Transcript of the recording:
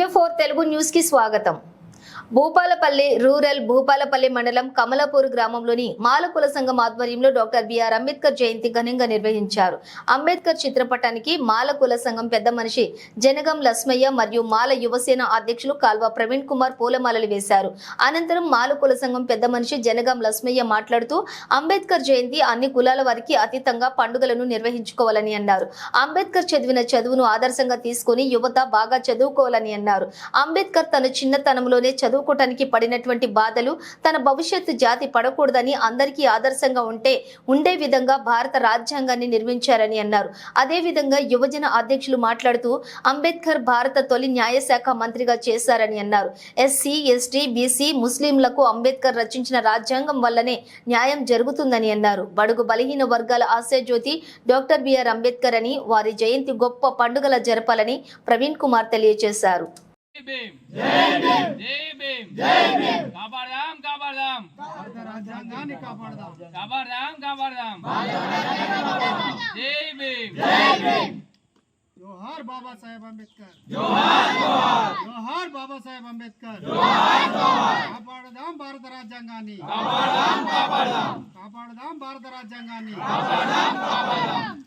W four Telugu న్యూస్కి స్వాగతం. Bhupalpally rural Bhupalpally మండలం కమలాపూర్ గ్రామంలోని మాల కుల సంఘం ఆధ్వర్యంలో డాక్టర్ బిఆర్ అంబేద్కర్ జయంతి ఘనంగా నిర్వహించారు. అంబేద్కర్ చిత్రపటానికి మాల కుల సంఘం పెద్ద మనిషి జనగం లస్మయ్య మరియు మాల యువసేన అధ్యక్షులు కాల్వ ప్రవీణ్ కుమార్ పూలమాలలు వేశారు. అనంతరం మాల కుల సంఘం పెద్ద మనిషి జనగం లస్మయ్య మాట్లాడుతూ అంబేద్కర్ జయంతి అన్ని కులాల వారికి అతీతంగా పండుగలను నిర్వహించుకోవాలని అన్నారు. అంబేద్కర్ చదివిన చదువును ఆదర్శంగా తీసుకుని యువత బాగా చదువుకోవాలని అన్నారు. అంబేద్కర్ తన చిన్నతనంలోనే చదువు చదువుకోవటానికి పడినటువంటి బాధలు తన భవిష్యత్తు జాతి పడకూడదని అందరికీ ఆదర్శంగా ఉంటే ఉండే విధంగా భారత రాజ్యాంగాన్ని నిర్మించారని అన్నారు. అదేవిధంగా యువజన అధ్యక్షులు మాట్లాడుతూ అంబేద్కర్ భారత తొలి న్యాయశాఖ మంత్రిగా చేశారని అన్నారు. ఎస్సీ ఎస్టీ బీసీ ముస్లింలకు అంబేద్కర్ రచించిన రాజ్యాంగం వల్లనే న్యాయం జరుగుతుందని అన్నారు. బడుగు బలహీన వర్గాల ఆశయజ్యోతి డాక్టర్ బిఆర్ అంబేద్కర్ అని వారి జయంతి గొప్ప పండుగల జరపాలని ప్రవీణ్ కుమార్ తెలియజేశారు. भीम। जोहार बाबा साहेब अंबेडकर जोहार जोहार। जोहार बाबा साहेब अंबेडकर। जोहार जोहार। काबरधाम भारत राजधानी काबरधाम काबरधाम काबरधाम भारत राजधानी काबरधाम काबरधाम